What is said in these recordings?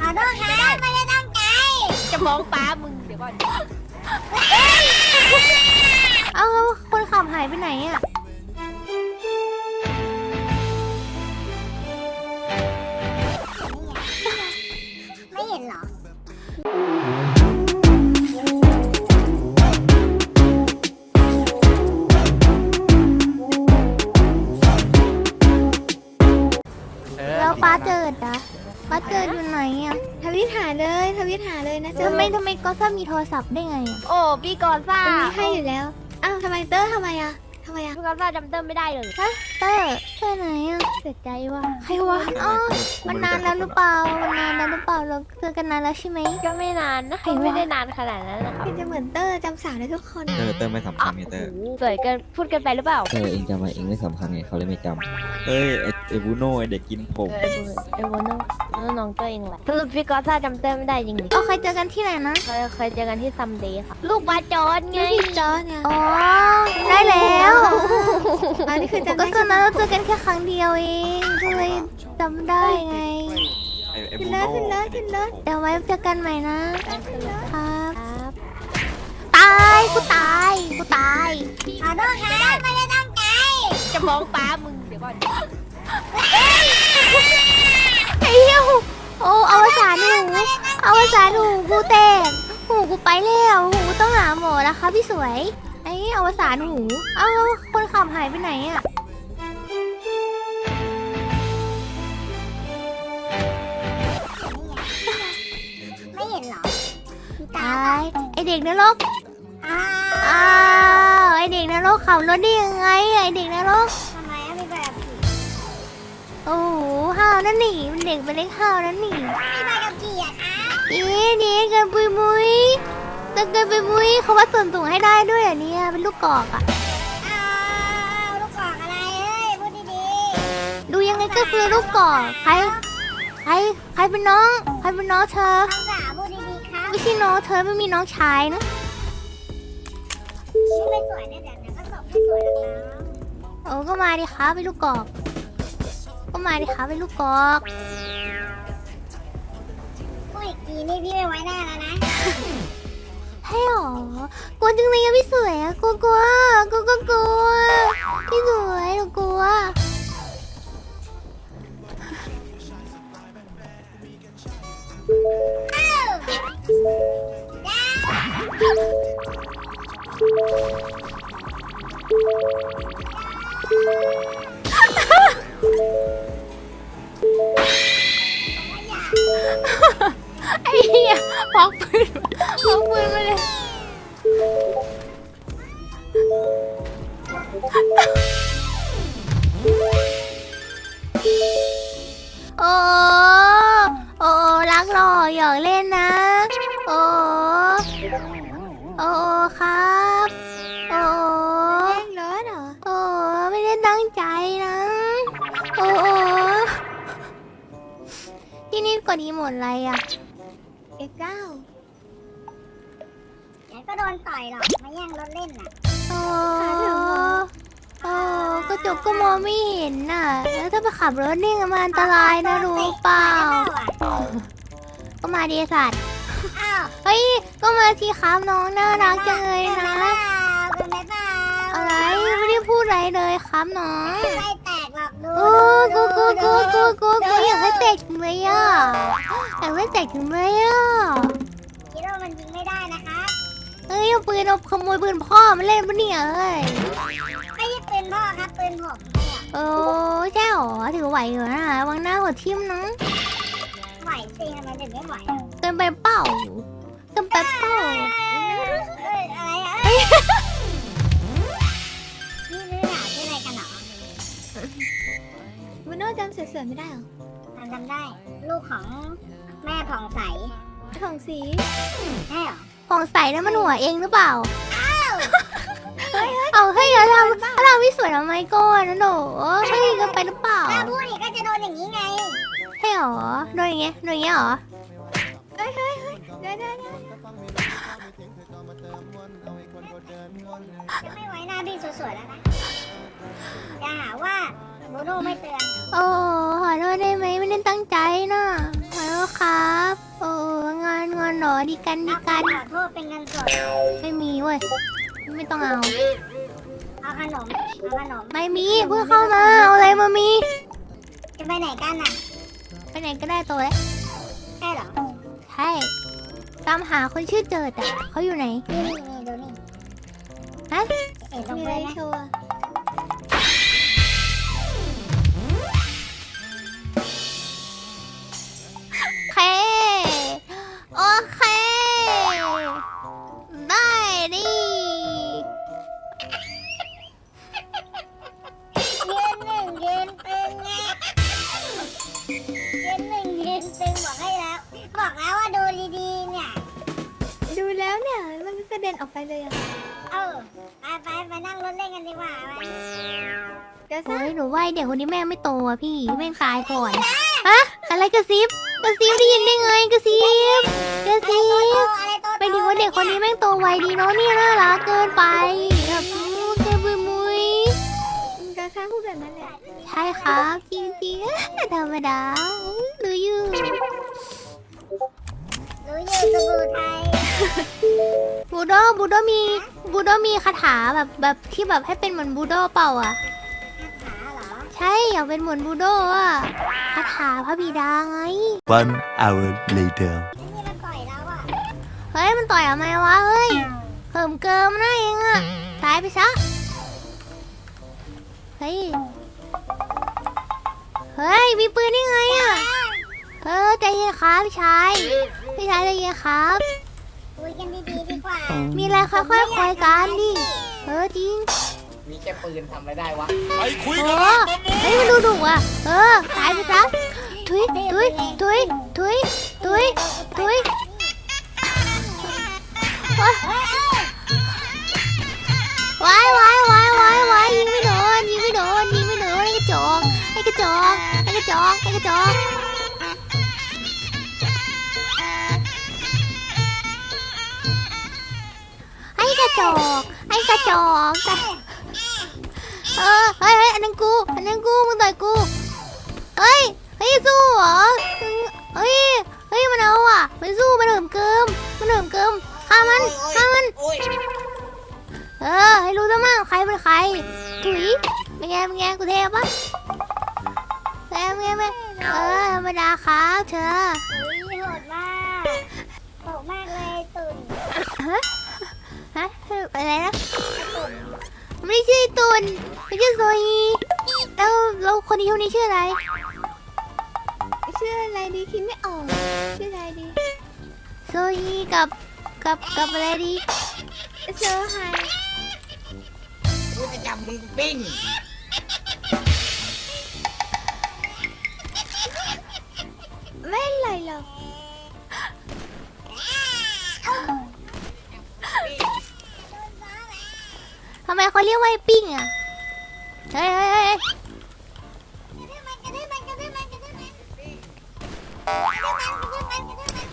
ขอโทษครับไม่ได้ตั้งใจจะมองป้ามึงเดี๋ยวก่อนเอ้าคนขับหายไปไหนอะไม่เห็นเหรอ วิตหาเลยนะเจ๊ทำไมทำไมก็ซ่ามีโทรศัพท์ได้ไงอะโอ้พี่กอนซ่ามีให้อยู่แล้ว อ้าวทำไมเตอร์ทำไมอะทำไมอะพี่กอนซ่าจำเติมไม่ได้เลยเตอร์ไปไหนอะเสียใจว่ะใครวะอ๋อมันนานแล้วหรือเปล่า มันนานแล้วหรือเปล่า เราเจอกันนานแล้วใช่ไหมก็ไม่นานนะไม่ได้นานขนาดนั้นนะครับเป็นจะเหมือนเตอร์จำสาวได้ทุกคนเตอร์เตอร์ไม่สำคัญไงเตอร์โอ้โหสวยเกินพูดเกินไปหรือเปล่าเตอร์เองจำไว้เองไม่สำคัญไงเขาเลยไม่จำเฮ้ยไอไอบูโน่ไอเด็กกินผมเออไอ้โบนไอ้โบนน้องตัวเองแหละสรุปพี่กอนซ่าจำเติมไม่ได้จริงดิเราเคยเจอกันที่ไหนนะเคยเคยเจอกันที่ซัมเดย์ค่ะ ลูกบาจอนไงนี่พี่จอร์จเนี่ยอ๋อได้แล้วอันนี้คือจำก็ได้ตอนนั้นเราเจอกันแค่ครั้งเดียวเองก็ เลยจำได้ไง ไอไอขึ้บูนเลยโน่ขึ้นเลยขึ้นเลยเดี๋ยวไว้เจอกันใหม่นะครับครับ ตายกูตายกูตาย ขอโทษครับไม่ได้ตั้งใจจะมองป้ามึงเดี๋ยวก่อนไอ้เหี้ยหูโอ้อวสานหูอวสานหูกูแตกหูกูไปแล้วหูกูต้องหาหมอนะคะพี่สวยไอ้อวสานหู เอ้าคนขับหายไปไหนอะ ตาตายไอเด็กนรกอ้าอ้าวไอเด็กนรกขับรถได้ยังไงไอเด็กนรก ทำไมอะมีแบบขี่โอ้โหห้าวนั่นหนีมันเด็กเป็นเล็กห้าวนั่นหนีมีใบกับขี่อะครับอีนี่เกินปุยมุยจะเกินปุยมุยเขาว่าส่วนสูงให้ได้ด้วยอะเนี่ยเป็นลูกกอกอะ อ้าวลูกกอกอะไรเอ้ยพูดดีดูยังไงก็คือลูกกอกใครใครใครเป็นน้องใครเป็นน้องเธอๆคำ ไม่ใช่น้องเธอไม่มีน้องชายนะชื่อไม่สวยเนี่ยเดี๋ยวเดี๋ยวก็ตบให้สวยแล้วนะโอ้ก็มาดิครับเป็นลูกกอก ก็มาดิครับเป็นลูกกอกพูดอีกทีนี่พี่ไม่ไว้หน้าแล้วนะให้หรอกลัวจังเลยอะพี่สวยอะกลัวกลัวกลัวกลัวกลัวพี่สวยหนูกลัว ไอ้เหี้ยพกปืนพกปืนมาเลย โอ้ โอ้ รักหล่อหยอกเล่นนะ โอ้ครับ โอ้แย่งรถเหรอ โอ้ไม่ได้ตั้งใจนะ โอ้โอ้ที่นี่กดอีโมดอะไรอะเอ็กเก้าเดี๋ยวก็โดนต่อยหรอกมาแย่งรถเล่นน่ะ โอ้โอ้กระจกก็มองไม่เห็นน่ะ แล้วถ้าไปขับรถนี่มันอันตรายนะรู้เปล่า ก็มาดีสัตว์อ้าวเฮ้ย ก็มาทีครับน้องน่ารักจังเลยเป็นนะไหมเปล่าเป็นไหมเปล่าอะไรไม่ได้พูดอะไรเลยครับน้องไส้แตกหรอกดูโอ้กูกูกูกูกูกูอยากให้แตกจังเลยอะอยากให้แตกจังเลยอะคิดว่ามันยิงไม่ได้นะคะเอ้ยเอาปืนเอาขโมยปืนพ่อมาเล่นปะเนี่ยเอ้ยไม่ใช่ปืนพ่อครับปืนผมเนี่ยโอ้ใช่หรอถือไหวอยู่นะวางหน้าหัวทิ่มนะไหวสิทำไมถึงไม่ไหวเกินไปเปล่าเกินไปเปล่าเอ้ยอะไรอะเอ้ยนี่นี่หนาชื่ออะไรกันเหรอบุโน่จำเสือๆไม่ได้เหรอจำจำได้ ลูกของแม่ผ่องใสทองสีใช่เหรอของใส่นั่นมันหัวเองหรือเปล่าเอาเฮ้ยเราทำถ้าเราไม่สวยทำไมก่อนนะหนูเฮ้ยเกินไปหรือเปล่าถ้าพูดอีกก็จะโดนอย่างนี้ไง ใช่หรอโดนอย่างเงี้ยโดนอย่างเงี้ยหรอ ได้ได้ได้จะไม่ไว้หน้าพี่สวยๆแล้วนะอย่าหาว่าโบโน่ไม่เตือนโอ้ขอโทษได้ไหมไม่ได้ตั้งใจนะขอโทษครับ โอ้งานงอนหนอดีกันดีกันขอโทษเป็นเงินสดไม่มีเว้ยไม่ต้องเอาเอาขนมเอาขนมไม่มีเพิ่งเข้ามาเอาอะไรมามีจะไปไหนกันน่ะ ไปไหนก็ได้โตแล้วเหรอใช่ ตามหาคนชื่อเจิดอะเขาอยู่ไหน นี่นี่นี่ดูนี่ฮะ เอ็นตรงมีไปอะไรนะ โชว์อะ นั่งรถเล่นกันดีกว่าไปเดี๋ยวโอ้ซะยหนูว่าไอ้เด็กคนนี้แม่งไม่โตอะพี่แม่งตายก่อนฮะอะไรกระซิบกระซิบได้ยินได้ไงกระซิบกระซิบอะไรโตๆไปถึงว่าเด็กคนนี้แม่งโตไวดีเนาะเนี่ยน่ารักเกินไปแบบอู้แกบุยมุยเดี๋ยวซะพูดแบบนั้นแหละใช่ครับจริงๆธรรมดาหรืออยู่รู้อยู่สบู่ไทย บูโดบูโดมีบูโดมีคาถาแบบแบบที่แบบให้เป็นเหมือนบูโดเปล่าอะขาเหรอใช่อยากเป็นเหมือนบูโดอะคาถาพระบิดาไง One hour later. นี่มันต่อยเราอะเฮ้ยมันต่อยทำไมวะเฮ้ยเหิมเกิมนะเองอะตายไปซะเฮ้ยเฮ้ยมีปืนได้ไงอะเออใจเย็นครับพี่ชายพี่ชายใจเย็นครับ มีอะไรค่อยๆคุยกันดิเออจริงมีแค่ปืนทำอะไรได้วะเออเฮ้ยมันดูดุอะ เออตายไปซะทุยทุยทุยทุยทุยทุยว้ายว้ายว้ายว้ายว้ายยิงไม่โดนยิงไม่โดนยิงไม่โดนไอ้กระจอกไอ้กระจอกไอ้กระจอกไอ้กระจอก จอก ไอ้กระจอกแต่เออเฮ้ยเฮ้ยอันนั้นกู อันนั้นกูมึงต่อยกูเฮ้ยเฮ้ยสู้เหรอเฮ้ยเฮ้ยมันเอาอะมันสู้มันเหิมเกิมมันเหิมเกิมฆ่ามันฆ่ามันโอ้ยเออ ให้รู้ซะมั่งใครเป็นใครถุยเป็นไงเป็นไงกูเทปะเป็นไงเป็นไงเป็นไงเออธรรมดาครับเธออุ้ยโหดมากโหดมากเลยตุ่นฮะ อะไรนะไม่ได้ชื่อตุนไม่ชื่อโซฮีแล้วแล้วคนนี้คนนี้ชื่ออะไร ชื่ออะไรดีคิดไม่ออก ชื่ออะไรดีโซฮีกับกับกับอะไรดีเซอร์ไฮกูจะจับมึงปิ้งไม่เป็นไรหรอก ทำไมเขาเรียกว่าไอปิ้งอะเฮ้ยเฮ้ยเฮ้ย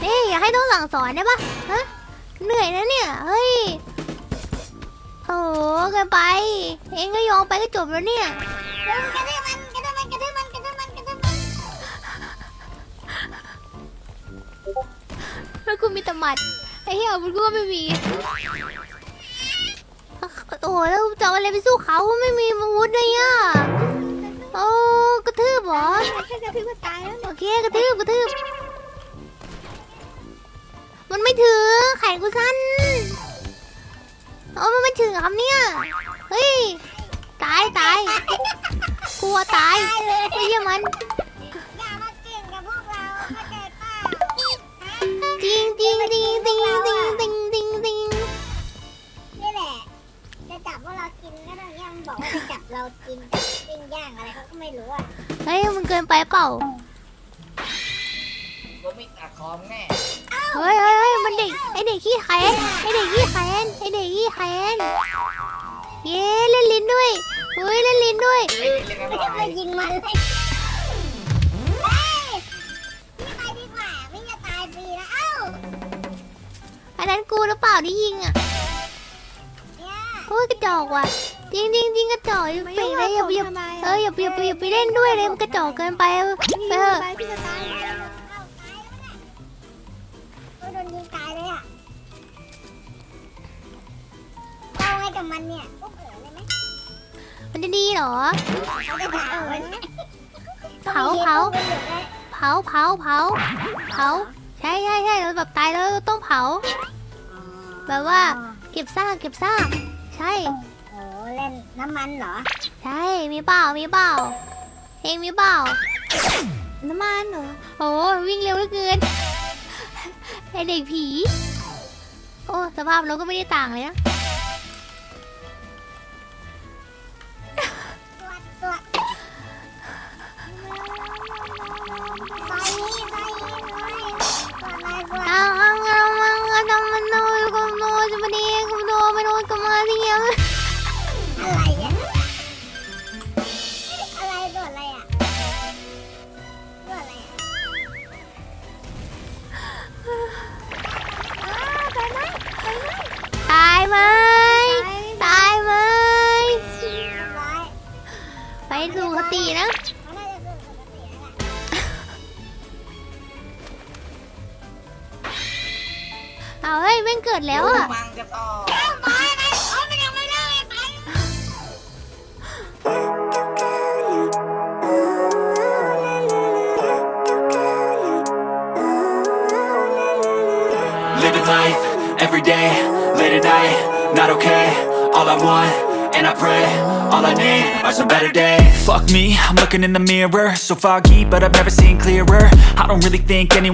เฮ้ยอยากให้ต้องหลังสอนได้ปะเหนื่อยนะเนี่ย เฮ้ย โอ้โหกินไป เองก็ยอมไปก็จบแล้วเนี่ยแล้วคุณมีแต่มัดไอ้เหี้ยมันกูก็ไม่มี โอ้โหแล้วจะเอาอะไรไปสู้เขาไม่มีอาวุธเลยอะโอ้กระทืบเหรอแค่กระทืบก็ตายแล้วโอเคกระทืบกระทืบมันไม่ถึงแขนกูสั้นโอ้มันไม่ถึงครับเนี่ยเฮ้ยตายตายกลัวตายไม่ใช่มัน กินจับปิ้งย่างอะไรเขาก็ไม่รู้อะเฮ้ยมันเกินไปเปล่ากูไม่ตัดคอมแน่เฮ้ยเฮ้ยเฮ้ยมันเด็กไอเด็กขี้แค้นไอเด็กขี้แค้นไอเด็กขี้แค้นเย้เล่นลิ้นด้วยเฮ้ยเล่นลิ้นด้วยเฮ้ยเล่นกันไม่หน่จะอมายยิงมันเลยเฮ้ยนี่ไปดีกว่าไม่จะตายฟรีนะเอ้าอันนั้นกูหรือเปล่าที่ยิงอะเนี่ย โอ้ยกระจอกว่ะ จริงจริงจริงกระจอกอย่าไปเลยอย่าไปอย่าเอออย่าไปอย่าไปอย่าไปเล่นด้วยเลยมันกระจอกเกินไปเออนี่เออไปพี่จะตายก็โดนยิงตายเลยอะเอาไงกับมันเนี่ยพวกเอ๋อเลยไหมมันจะดีเหรอเขาจะด่าเผาเผาเผาเผาเผาเผาใช่ใช่ใช่เราแบบตายแล้วต้องเผาแบบว่าเก็บซากเก็บซากใช่ เล่นน้ำมันเหรอ ใช่ มีเปล่า มีเปล่าเองมีเปล่า น้ำมันเหรอ โอ้วิ่งเร็วเหลือเกิน ไอเด็กผี โอ้ สภาพเราก็ไม่ได้ต่างเลยนะ นะเอาเฮ้ยแม่งเกิดแล้วอะมังจะต่อเ i v i n life every day, late at night, not okay. All I want, and I pray, all I need are some better days. Fuck me, I'm looking in the mirror, so foggy, but I've never seen clearer. I don't really think anyone